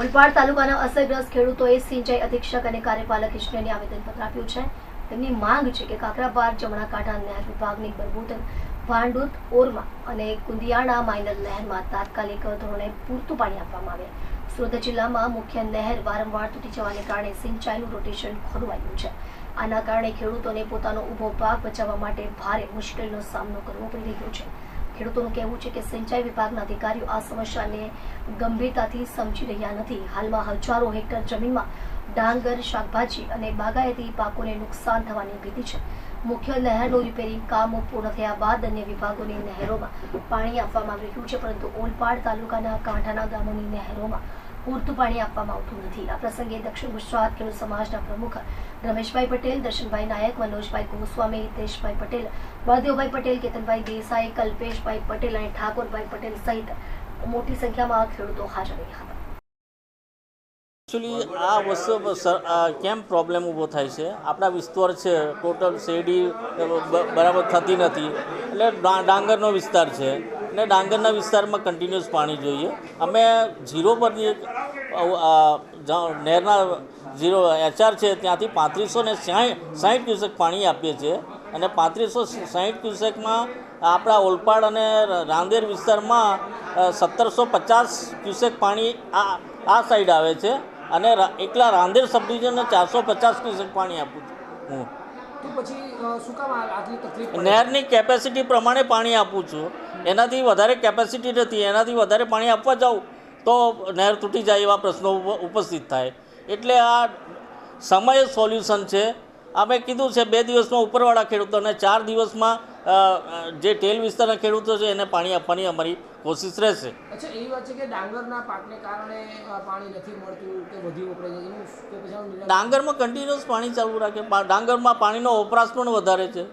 ઓલપાડ તાલુકાના અસરગ્રસ્ત ખેડૂતોએ સિંચાઈ અધિક્ષક અને કાર્યપાલક ઇજનેરને આવેદનપત્ર આપ્યું છે. તેમની માંગ છે કે કાકરાપાર જમણા કાંઠા નહેર વિભાગની બરબૂતન ભાંડુત, ઓરમા અને કુંદિયાણા માઇનર નહેરમાં તાત્કાલિક ધોરણે પૂરતું પાણી આપવામાં આવે. સુરત જિલ્લામાં મુખ્ય નહેર વારંવાર તૂટી જવાને કારણે સિંચાઈનું રોટેશન ખોરવાયું છે. આના કારણે ખેડૂતોને પોતાનો ઊભો પાક બચાવવા માટે ભારે મુશ્કેલીનો સામનો કરવો પડી રહ્યો છે. ખેડૂતોનું કહેવું છે કે સિંચાઈ વિભાગના અધિકારીઓ આ સમસ્યાને ગંભીરતાથી સમજી રહ્યા નથી. હાલમાં હજારો હેક્ટર જમીનમાં ડાંગર, શાકભાજી અને બાગાયતી પાકોને નુકસાન થવાની ભીતિ છે. મુખ્ય નહેરનું રિપેરિંગ કામ પૂર્ણ થયા બાદ અન્ય વિભાગોની નહેરોમાં પાણી આપવામાં આવી રહ્યું છે, પરંતુ ઓલપાડ તાલુકાના કાંઠાના ગામોની નહેરોમાં પૂરતું પાણી આપવામાં આવતું નથી. આ પ્રસંગે દક્ષિણ ગુજરાત ખેડૂત સમાજના પ્રમુખ રમેશભાઈ પટેલ, દર્શનભાઈ નાયક, મનોજભાઈ ગોસ્વામી, હિતેશભાઈ પટેલ, બળદેવભાઈ પટેલ, કેતનભાઈ દેસાઈ, કલ્પેશભાઈ પટેલ અને ઠાકોરભાઈ પટેલ સહિત મોટી સંખ્યામાં ખેડૂતો હાજર રહ્યા હતા. એકચ્યુઅલી આ વસ્તુ કેમ પ્રોબ્લેમ ઊભો થાય છે? આપણા વિસ્તાર છે ટોટલ શેરડી બરાબર થતી નથી. એટલે ડાંગરનો વિસ્તાર છે. અને ડાંગરના વિસ્તારમાં કન્ટિન્યુઅસ પાણી જોઈએ. અમે ઝીરો પરથી એક નહેરના ઝીરો એચઆર છે, ત્યાંથી પાંત્રીસો ને સાહીઠ ક્યુસેક પાણી આપીએ છીએ. અને પાંત્રીસો સાહીઠ ક્યુસેકમાં આપણા ઓલપાડ અને રાંદેર વિસ્તારમાં સત્તરસો પચાસ ક્યુસેક પાણી આ આ સાઈડ આવે છે. અને એકલા રાંદેર સબડિવિઝનને ચારસો પચાસ ક્યુસેક પાણી આપું છું હું. પછી શું કામ નહેરની કેપેસિટી પ્રમાણે પાણી આપું છું. એનાથી વધારે કેપેસિટી નથી, એનાથી વધારે પાણી આપવા જાઉં તો નહેર તૂટી જાય એવા પ્રશ્નો ઉપ- ઉપસ્થિત થાય. એટલે આ સમય સોલ્યુશન છે. અમે કીધું છે, બે દિવસમાં ઉપરવાળા ખેડૂતોને ચાર દિવસમાં જે ટેલ વિસ્તારના ખેડૂતો છે એને પાણી આપવાની અમારી કોશિશ રહેશે. અચ્છા એવી વાત છે કે ડાંગરના પાકને કારણે પાણી નથી મળતું કે વધી વપરાય છે ડાંગરમાં કન્ટિન્યુઅસ પાણી ચાલુ રાખે. ડાંગરમાં પાણીનો વપરાશ પણ વધારે છે?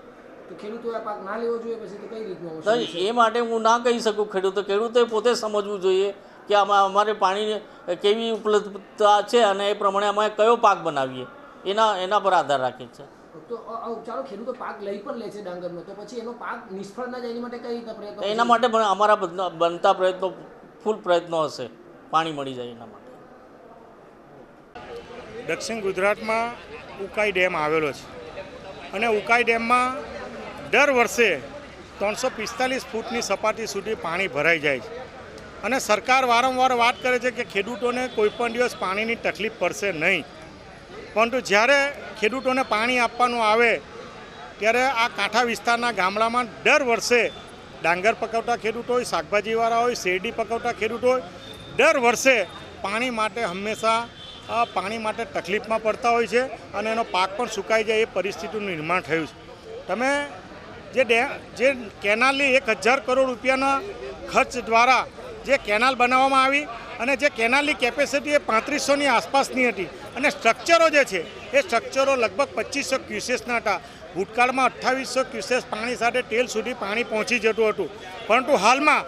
એ માટે હું ના કહી શકું ખેડૂતો. ખેડૂતે પોતે સમજવું જોઈએ કે આમાં અમારે પાણી કેવી ઉપલબ્ધતા છે અને એ પ્રમાણે અમે કયો પાક બનાવીએ. એના એના પર આધાર રાખે છે. તો ચાલો ખેડૂતો પાક લઈ પણ લે છે ડાંગરનો. તો પછી એનો પાક નિષ્ફળ ના જાય એની માટે કઈ રીતના પ્રયત્નો એના માટે પણ અમારા બનતા પ્રયત્નો ફૂલ પ્રયત્નો હશે. પાણી મળી જાય એના માટે. દક્ષિણ ગુજરાતમાં ઉકાઈ ડેમ આવેલો છે. અને ઉકાઈ ડેમમાં દર વર્ષે ત્રણસો પિસ્તાલીસ ફૂટની સપાટી સુધી પાણી ભરાઈ જાય છે. અને સરકાર વારંવાર વાત કરે છે કે ખેડૂતોને કોઈપણ દિવસ પાણીની તકલીફ પડશે નહીં. પરંતુ જ્યારે ખેડૂતોને પાણી આપવાનું આવે, ત્યારે આ કાંઠા વિસ્તારના ગામડામાં દર વર્ષે ડાંગર પકવતા ખેડૂતો હોય, શાકભાજીવાળા હોય, શેરડી પકવતા ખેડૂતો હોય, દર વર્ષે પાણી માટે હંમેશા પાણી માટે તકલીફમાં પડતા હોય છે અને એનો પાક પણ સુકાઈ જાય એ પરિસ્થિતિનું નિર્માણ થયું છે. તમે જે ડે, જે કેનાલની એક હજાર કરોડ રૂપિયાના ખર્ચ દ્વારા જે કેનાલ બનાવવામાં આવી અને જે કેનાલની કેપેસિટી એ પાંત્રીસોની આસપાસની હતી. અને સ્ટ્રક્ચરો જે છે, એ સ્ટ્રક્ચરો લગભગ પચીસો ક્યુસેસના હતા. ભૂતકાળમાં અઠ્ઠાવીસો ક્યુસેસ પાણી સાથે ટેલ સુધી પાણી પહોંચી જતું હતું. પરંતુ હાલમાં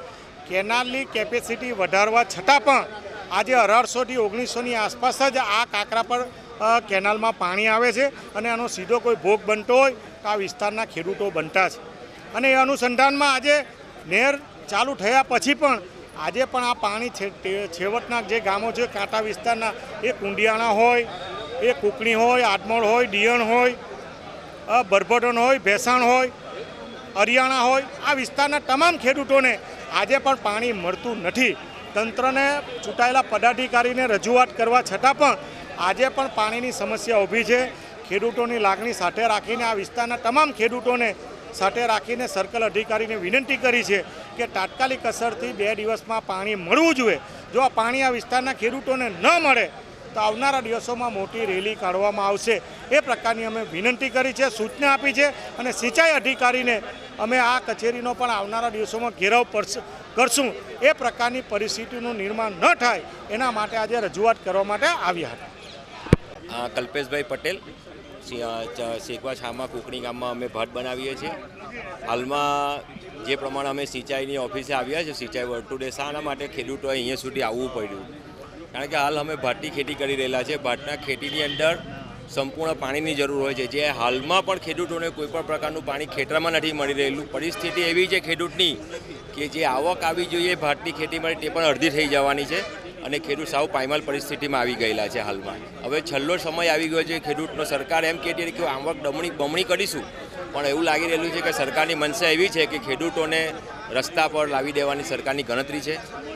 કેનાલની કેપેસિટી વધારવા છતાં પણ આજે અઢારસોથી ઓગણીસોની આસપાસ જ આ કાંકરા પર કેનાલમાં પાણી આવે છે અને આનો સીધો કોઈ ભોગ બનતો હોય તો આ વિસ્તારના ખેડૂતો બનતા છે. અને એ અનુસંધાનમાં આજે નહેર ચાલુ થયા પછી પણ આજે પણ આ પાણી છેવટના જે ગામો છે, કાંટા વિસ્તારના, એ કુંડિયાણા હોય, એ કુકણી હોય આદમોડ હોય દિયણ હોય બરભટન હોય, ભેસાણ હોય, હરિયાણા હોય, આ વિસ્તારના તમામ ખેડૂતોને આજે પણ પાણી મળતું નથી. તંત્રને ચૂંટાયેલા પદાધિકારીને રજૂઆત કરવા છતાં પણ આજે પણ પાણીની સમસ્યા ઊભી છે. ખેડૂતોની લાગણી સાથે રાખીને આ વિસ્તારના તમામ ખેડૂતોને સાથે રાખીને સર્કલ અધિકારીને વિનંતી કરી છે કે તાત્કાલિક અસરથી બે દિવસમાં પાણી મળવું જોઈએ. જો આ પાણી આ વિસ્તારના ખેડૂતોને ન મળે, તો આવનારા દિવસોમાં મોટી રેલી કાઢવામાં આવશે. એ પ્રકારની અમે વિનંતી કરી છે, સૂચના આપી છે અને સિંચાઈ અધિકારીને અમે આ કચેરીનો પણ આવનારા દિવસોમાં ઘેરાવ કરશું. એ પ્રકારની પરિસ્થિતિનું નિર્માણ ન થાય, એના માટે આજે રજૂઆત કરવા માટે આવ્યા હતા. કલ્પેશભાઈ પટેલ શેખવા છામા કુકણી ગામમાં અમે ભટ બનાવીએ છીએ. હાલમાં જે પ્રમાણે અમે સિંચાઈની ઓફિસે આવ્યા છે, સિંચાઈ વર્તુળે શાના માટે ખેડૂતોએ અહીંયા સુધી આવવું પડ્યું. કારણ કે હાલ અમે ભાતની ખેતી કરી રહેલા છે. ભાતના ખેતીની અંદર સંપૂર્ણ પાણીની જરૂર હોય છે. જે હાલમાં પણ ખેડૂતોને કોઈપણ પ્રકારનું પાણી ખેતરમાં નથી મળી રહેલું. પરિસ્થિતિ એવી છે ખેડૂતની કે જે આવક આવી જોઈએ ભાતની ખેતી માટે તે પણ અડધી થઈ જવાની છે અને ખેડૂત સાવ પાયમાલ પરિસ્થિતિમાં આવી ગયેલા છે હાલમાં. હવે છેલ્લો સમય આવી ગયો છે ખેડૂતનો. સરકાર એમ કહેતી કે આવક ડમણી બમણી કરીશું. પણ એવું લાગી રહેલું છે કે સરકારની મનસા એવી છે કે ખેડૂતોને રસ્તા પર લાવી દેવાની સરકારની ગણતરી છે.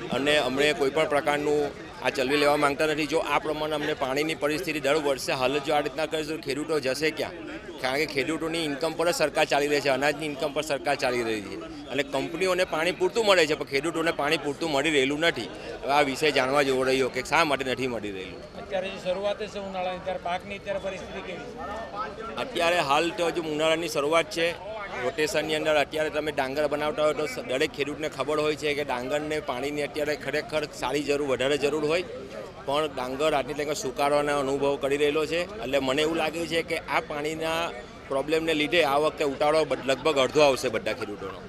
અને અમને કોઈપણ પ્રકારનું આ ચલવી લેવા માંગતા નથી. જો આ પ્રમાણે અમને પાણીની પરિસ્થિતિ દર વર્ષે હાલ જ આ રીતના કરીશું તો ખેડૂતો જશે ક્યાં? કારણ કે ખેડૂતોની ઇન્કમ પર જ સરકાર ચાલી રહી છે અનાજની ઇન્કમ પર સરકાર ચાલી રહી છે. અને કંપનીઓને પાણી પૂરતું મળે છે પણ ખેડૂતોને પાણી પૂરતું મળી રહેલું નથી. આ વિષય જાણવા જેવો રહ્યો કે શા માટે નથી મળી રહેલું? અત્યારે શરૂઆત છે ઉનાળાની ત્યારે પાકની અત્યારે પરિસ્થિતિ કેવી અત્યારે હાલ તો હજુ ઉનાળાની શરૂઆત છે. રોટેશનની અંદર અત્યારે તમે ડાંગર બનાવતા હોય તો દરેક ખેડૂતને ખબર હોય છે કે ડાંગરને પાણીની અત્યારે ખરેખર સારી જરૂર, વધારે જરૂર હોય. પણ ડાંગર આટલી તકે સુકારવાનો અનુભવ કરી રહેલો છે. એટલે મને એવું લાગે છે કે આ પાણીના પ્રોબ્લેમને લીધે આ વખતે ઉતાળો લગભગ અડધો આવશે બધા ખેડૂતોનો.